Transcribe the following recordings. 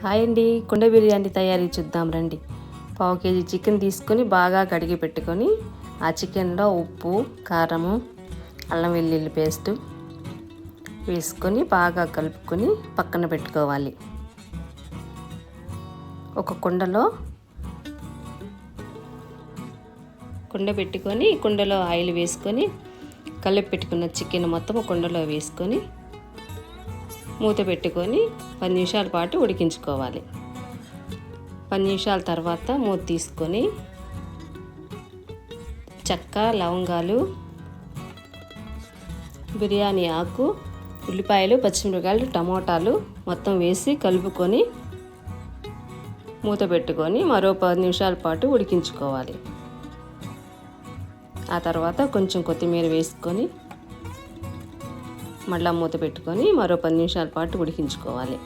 Hi అండి కుండ బిర్యానీ తయారీ చూద్దాం రండి. పావు కేజీ చికెన్ తీసుకొని బాగా కడిగి పెట్టుకొని ఆ చికెన్లో ఉప్పు కారము అల్లం వెల్లుల్లి పేస్టు వేసుకొని బాగా కలుపుకొని పక్కన పెట్టుకోవాలి. ఒక కుండలో కుండ పెట్టుకొని కుండలో ఆయిల్ వేసుకొని కలిపి పెట్టుకున్న చికెన్ మొత్తం కుండలో వేసుకొని మూత పెట్టుకొని పది నిమిషాల పాటు ఉడికించుకోవాలి. పది నిమిషాల తర్వాత మూత తీసుకొని చెక్క లవంగాలు బిర్యానీ ఆకు ఉల్లిపాయలు పచ్చిమిరపకాయలు టమోటాలు మొత్తం వేసి కలుపుకొని మూత పెట్టుకొని మరో పది నిమిషాల పాటు ఉడికించుకోవాలి. ఆ తర్వాత కొంచెం కొత్తిమీర వేసుకొని మళ్ళీ మూత పెట్టుకొని మరో పది నిమిషాల పాటు ఉడికించుకోవాలి.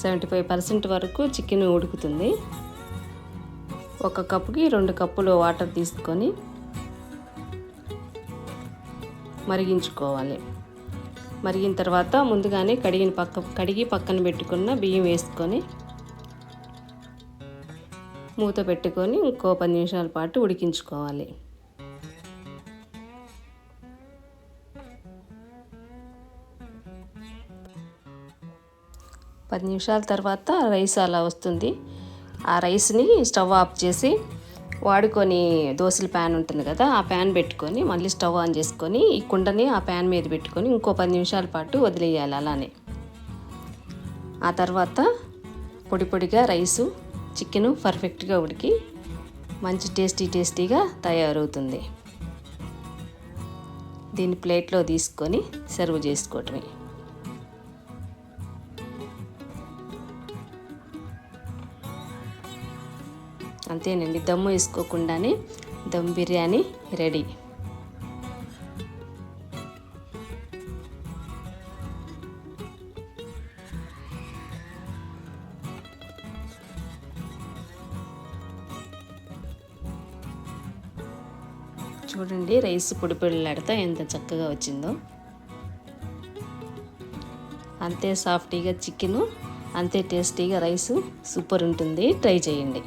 సెవెంటీ ఫైవ్ పర్సెంట్ వరకు చికెన్ ఉడుకుతుంది. ఒక కప్పుకి రెండు కప్పులు వాటర్ తీసుకొని మరిగించుకోవాలి. మరిగిన తర్వాత ముందుగానే కడిగిన పక్క కడిగి పక్కన పెట్టుకున్న బియ్యం వేసుకొని మూత పెట్టుకొని ఇంకో పది నిమిషాల పాటు ఉడికించుకోవాలి. పది నిమిషాల తర్వాత రైస్ అలా వస్తుంది. ఆ రైస్ని స్టవ్ ఆఫ్ చేసి వాడుకొని దోశల ప్యాన్ ఉంటుంది కదా ఆ ప్యాన్ పెట్టుకొని మళ్ళీ స్టవ్ ఆన్ చేసుకొని ఈ కుండని ఆ ప్యాన్ మీద పెట్టుకొని ఇంకో పది నిమిషాల పాటు వదిలేయాలి అలానే. ఆ తర్వాత పొడి పొడిగా రైసు చికెను పర్ఫెక్ట్గా ఉడికి మంచి టేస్టీ టేస్టీగా తయారవుతుంది. దీన్ని ప్లేట్లో తీసుకొని సర్వ్ చేసుకోవటమే. అంతేనండి దమ్ము వేసుకోకుండానే దమ్ బిర్యానీ రెడీ. చూడండి రైస్ పొడి పొడిలాడితే ఎంత చక్కగా వచ్చిందో. అంతే సాఫ్టీగా చికెను అంతే టేస్టీగా రైస్ సూపర్ ఉంటుంది. ట్రై చేయండి.